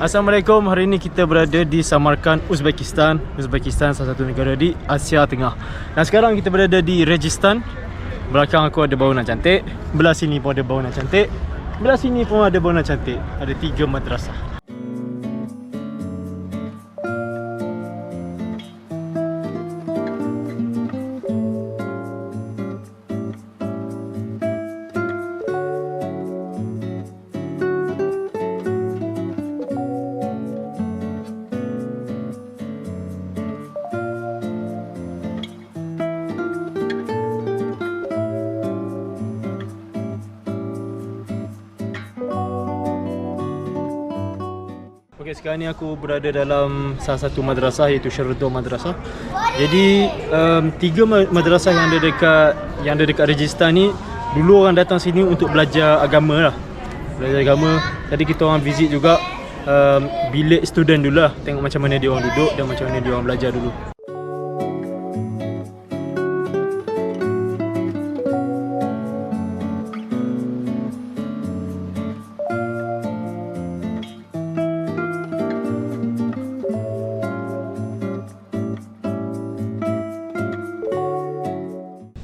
Assalamualaikum. Hari ini kita berada di Samarkand, Uzbekistan. Uzbekistan salah satu negara di Asia Tengah. Dan sekarang kita berada di Rajasthan. Belakang aku ada bangunan cantik. Belah sini pun ada bangunan cantik. Belah sini pun ada bangunan cantik. Ada tiga madrasah. Okey, sekarang ni aku berada dalam salah satu madrasah iaitu Syaruddo Madrasah. Jadi um, tiga ma- madrasah yang ada dekat yang ada dekat Rajasthan ni dulu orang datang sini untuk belajar agama lah. Belajar agama. Tadi kita orang visit juga um, bilik student dulu lah. Tengok macam mana dia orang duduk dan macam mana dia orang belajar dulu.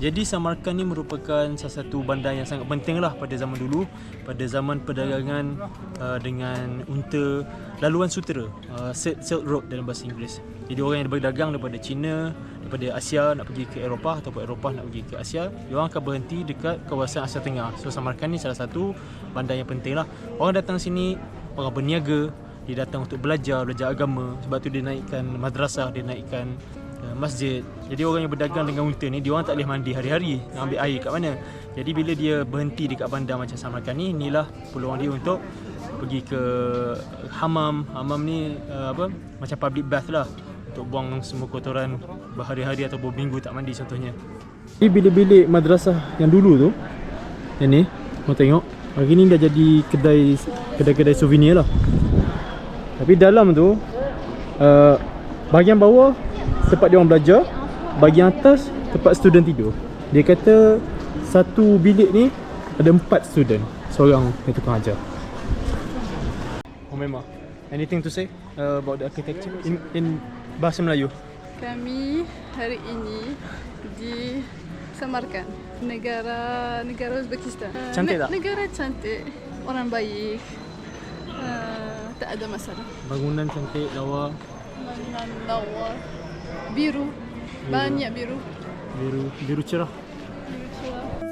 Jadi Samarkand ni merupakan salah satu bandar yang sangat penting lah pada zaman dulu pada zaman perdagangan uh, dengan unta laluan sutera uh, Silk Road dalam bahasa Inggeris. Jadi orang yang berdagang daripada China, daripada Asia nak pergi ke Eropah ataupun Eropah nak pergi ke Asia, orang akan berhenti dekat kawasan Asia Tengah. So Samarkand ni salah satu bandar yang penting lah. Orang datang sini orang berniaga, dia datang untuk belajar, belajar agama. Sebab tu dia naikkan madrasah, dia naikkan masjid. Jadi orang yang berdagang dengan unta ni dia orang tak boleh mandi hari-hari, nak ambil air kat mana. Jadi bila dia berhenti dekat bandar macam Samarkand ni, inilah peluang dia untuk pergi ke hamam. Hamam ni uh, apa? Macam public bath lah untuk buang semua kotoran berhari-hari atau berminggu tak mandi contohnya. Ini bilik-bilik madrasah yang dulu tu. Yang ni, kau tengok. Hari ni dah jadi kedai kedai-kedai souvenir lah. Tapi dalam tu uh, bahagian bawah tempat dia orang belajar, bahagian atas tempat student tidur. Dia kata satu bilik ni ada empat student, seorang yang tukang ajar. Oh memang. Anything to say uh, about the architecture in in bahasa Melayu? Kami hari ini di Samarkand, negara negara Uzbekistan. Cantik tak? Negara cantik, orang baik, uh, tak ada masalah. Bangunan cantik, lawa, Bangunan lawa, biru, banyak biru. biru biru cerah. Biru cerah.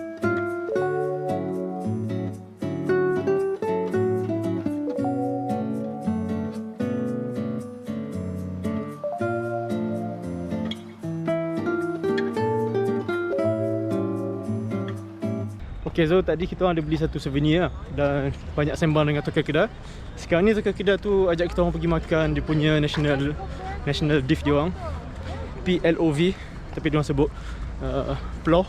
Okay so tadi kita orang ada beli satu souvenir lah Dan banyak sembang dengan tukar kedai Sekarang ni tukar kedai tu ajak kita orang pergi makan Dia punya national national dish dia orang PLOV Tapi dia orang sebut uh, Ploh.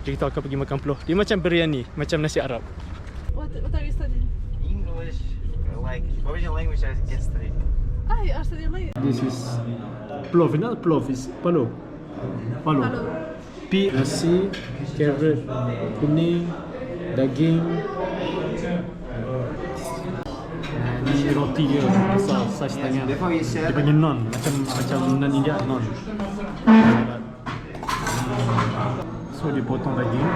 Jadi kita akan pergi makan ploh. Dia macam biryani Macam nasi Arab. What, what are you studying? English, like, what was your language as yesterday? Ah, you are studying my This is Plov, not plov, is palo. Palo. Pi, nasi, carrot, kuning, daging roti dia besar, saiz tangan Dia panggil non, macam macam nan India non. So dia potong daging.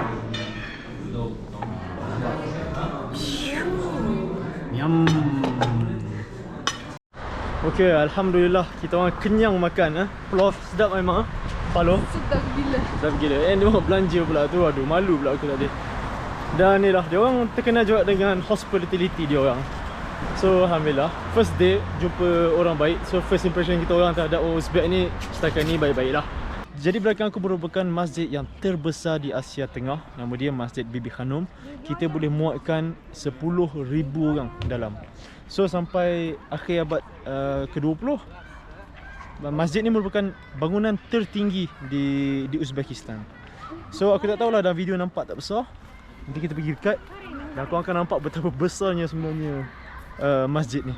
Yum. Okay, Alhamdulillah kita orang kenyang makan eh. Pulau sedap memang eh. Palo Sedap gila. Sedap gila. Eh dia orang belanja pula tu Aduh malu pula aku tadi. Dan ni lah Dia orang terkenal juga dengan hospitality dia orang So Alhamdulillah. First day jumpa orang baik. So first impression kita orang terhadap Uzbek ni Setakat ni baik-baik lah. Jadi belakang aku merupakan masjid yang terbesar di Asia Tengah. Nama dia Masjid Bibi Khanum. Kita boleh muatkan 10,000 orang dalam. So sampai akhir abad uh, ke-20 Masjid ni merupakan bangunan tertinggi di di Uzbekistan. So aku tak tahulah dalam video nampak tak besar. Nanti kita pergi dekat dan kau akan nampak betapa besarnya sebenarnya uh, masjid ni.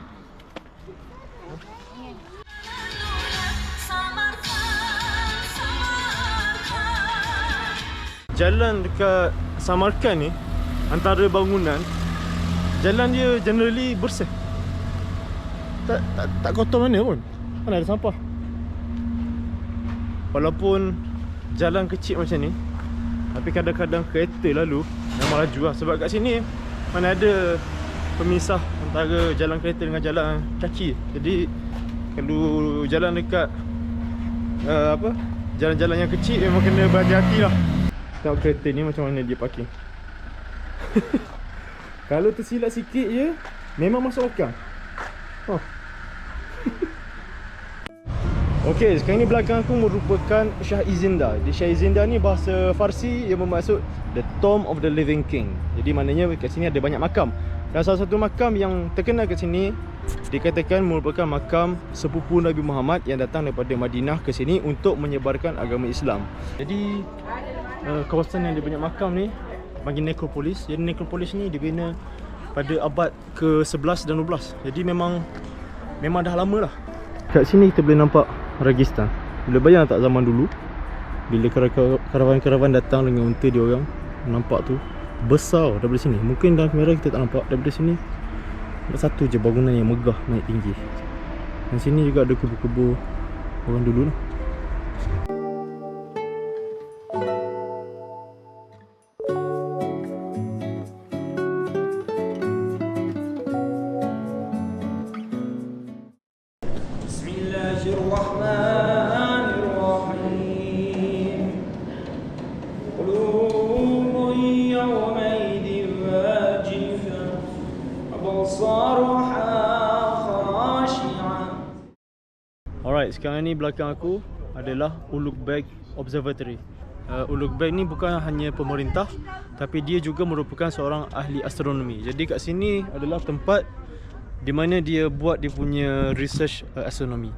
Jalan dekat Samarkand ni antara bangunan jalan dia generally bersih. tak, tak, tak kotor mana pun Mana ada sampah Walaupun jalan kecil macam ni Tapi kadang-kadang kereta lalu Memang laju lah Sebab kat sini Mana ada Pemisah antara jalan kereta dengan jalan kaki Jadi Kalau jalan dekat uh, Apa Jalan-jalan yang kecil Memang kena berhati-hati lah Tengok kereta ni macam mana dia parking Kalau tersilap sikit je Memang masuk lokang Oh Okey, sekarang ni belakang aku merupakan Shah Izinda. Di Shah Izinda ni bahasa Farsi yang bermaksud The Tomb of the Living King. Jadi maknanya kat sini ada banyak makam. Dan salah satu makam yang terkenal kat sini dikatakan merupakan makam sepupu Nabi Muhammad yang datang daripada Madinah ke sini untuk menyebarkan agama Islam. Jadi uh, kawasan yang ada banyak makam ni bagi nekropolis. Jadi nekropolis ni dibina pada abad ke-11 dan 12. Jadi memang memang dah lama lah. Kat sini kita boleh nampak Ragistan. Boleh bayang tak zaman dulu bila kara- karavan-karavan datang dengan unta dia orang nampak tu besar daripada sini. Mungkin dalam kamera kita tak nampak daripada sini. Ada satu je bangunan yang megah naik tinggi. Dan sini juga ada kubu-kubu orang dulu lah. Alright, sekarang ni belakang aku adalah Ulugh Beg Observatory. Uh, Ulugh Beg ni bukan hanya pemerintah tapi dia juga merupakan seorang ahli astronomi. Jadi kat sini adalah tempat di mana dia buat dia punya research uh, astronomi.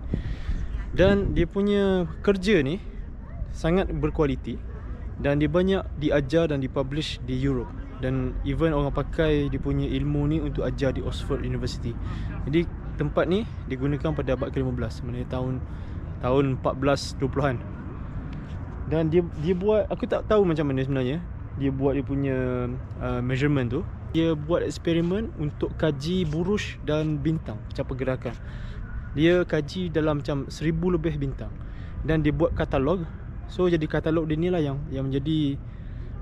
Dan dia punya kerja ni sangat berkualiti dan dia banyak diajar dan dipublish di Europe dan even orang pakai dia punya ilmu ni untuk ajar di Oxford University. Jadi tempat ni digunakan pada abad ke-15 mana tahun tahun 1420-an. Dan dia dia buat aku tak tahu macam mana sebenarnya dia buat dia punya uh, measurement tu. Dia buat eksperimen untuk kaji buruj dan bintang macam pergerakan. Dia kaji dalam macam seribu lebih bintang dan dia buat katalog. So jadi katalog dia ni lah yang yang menjadi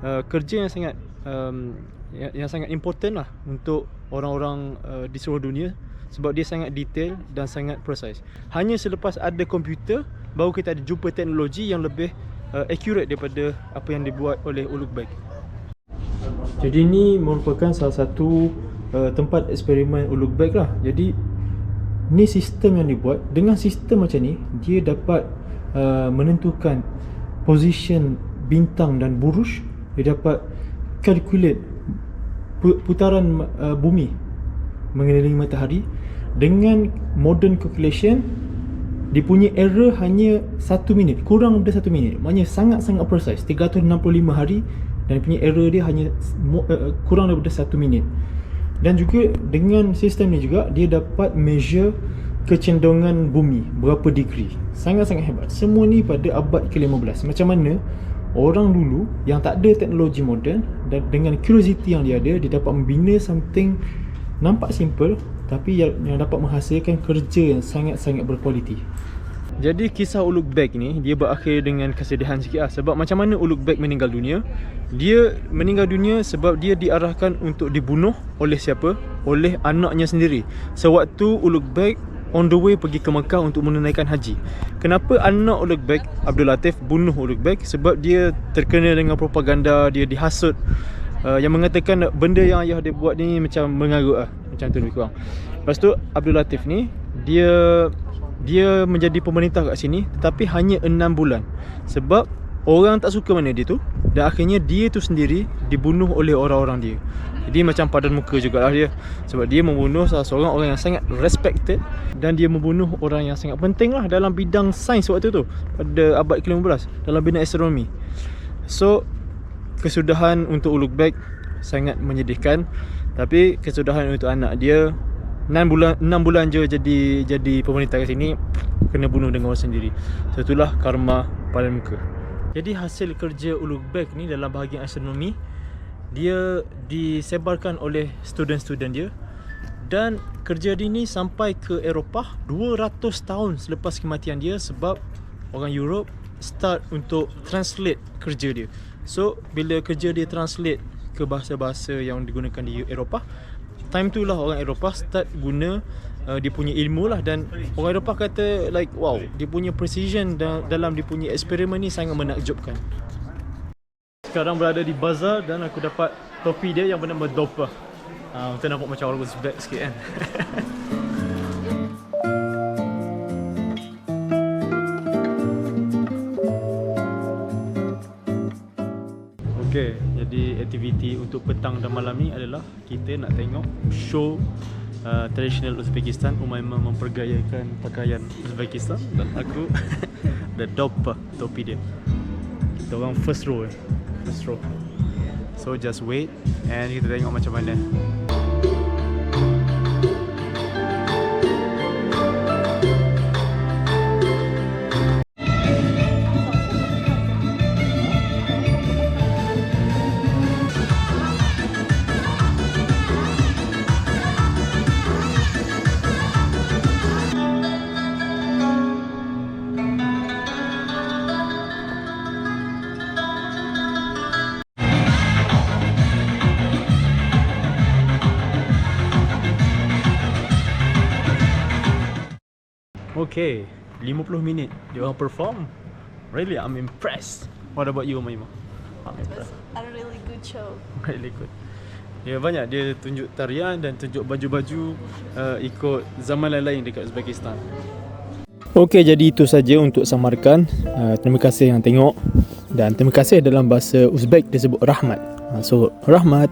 uh, kerja yang sangat um, yang, yang sangat important lah untuk orang-orang uh, di seluruh dunia sebab dia sangat detail dan sangat precise. Hanya selepas ada komputer baru kita ada jumpa teknologi yang lebih uh, accurate daripada apa yang dibuat oleh Ulugh Beg. Jadi ni merupakan salah satu uh, tempat eksperimen Ulugh Beg lah. Jadi ni sistem yang dibuat dengan sistem macam ni dia dapat uh, menentukan position bintang dan buruj dia dapat calculate pu- putaran uh, bumi mengelilingi matahari dengan modern calculation dia punya error hanya 1 minit kurang daripada 1 minit. Maknanya sangat-sangat precise 365 hari dan punya error dia hanya uh, kurang daripada 1 minit. Dan juga dengan sistem ni juga dia dapat measure kecenderungan bumi berapa degree. Sangat-sangat hebat. Semua ni pada abad ke-15 macam mana orang dulu yang tak ada teknologi moden dan dengan curiosity yang dia ada dia dapat membina something nampak simple tapi yang, yang dapat menghasilkan kerja yang sangat-sangat berkualiti. Jadi kisah Ulugh Beg ni dia berakhir dengan kesedihan sikit lah. Sebab macam mana Ulugh Beg meninggal dunia? Dia meninggal dunia sebab dia diarahkan untuk dibunuh oleh siapa? oleh anaknya sendiri. Sewaktu Ulugh Beg on the way pergi ke Mekah untuk menunaikan haji. Kenapa anak Ulugh Beg Abdul Latif bunuh Ulugh Beg sebab dia terkena dengan propaganda dia dihasut uh, yang mengatakan benda yang ayah dia buat ni macam mengarut lah macam tu lebih kurang. Lepas tu Abdul Latif ni dia dia menjadi pemerintah kat sini tetapi hanya 6 bulan. Sebab orang tak suka mana dia tu dan akhirnya dia tu sendiri dibunuh oleh orang-orang dia jadi macam padan muka jugalah dia sebab dia membunuh salah seorang orang yang sangat respected dan dia membunuh orang yang sangat penting lah dalam bidang sains waktu tu pada abad ke-15 dalam bidang astronomi so kesudahan untuk Ulugh Beg sangat menyedihkan tapi kesudahan untuk anak dia 6 bulan 6 bulan je jadi jadi pemerintah kat sini kena bunuh dengan orang sendiri. So itulah karma pada muka. Jadi hasil kerja Ulugh Beg ni dalam bahagian astronomi dia disebarkan oleh student-student dia dan kerja dia ni sampai ke Eropah 200 tahun selepas kematian dia sebab orang Europe start untuk translate kerja dia. So bila kerja dia translate ke bahasa-bahasa yang digunakan di Eropah, time tu lah orang Eropah start guna uh, dia punya ilmu lah dan orang Eropah kata like wow, dia punya precision da- dalam dia punya eksperimen ni sangat menakjubkan. Sekarang berada di bazar dan aku dapat topi dia yang bernama Dopa. Ah, uh, nampak macam orang Uzbek sikit kan. Okey, jadi aktiviti untuk petang dan malam ni adalah kita nak tengok show uh, tradisional Uzbekistan. Umaymah mempergayakan pakaian Uzbekistan dan aku ada dopa topi dia. Kita orang first row eh. First row. So just wait and kita tengok macam mana. Okay, 50 minit dia orang perform. Really, I'm impressed. What about you, Umaymah? I'm It was impressed. a really good show. Really good. Dia banyak dia tunjuk tarian dan tunjuk baju-baju uh, ikut zaman lain-lain dekat Uzbekistan. Okey, jadi itu saja untuk Samarkand. Uh, terima kasih yang tengok dan terima kasih dalam bahasa Uzbek disebut rahmat. Uh, so rahmat.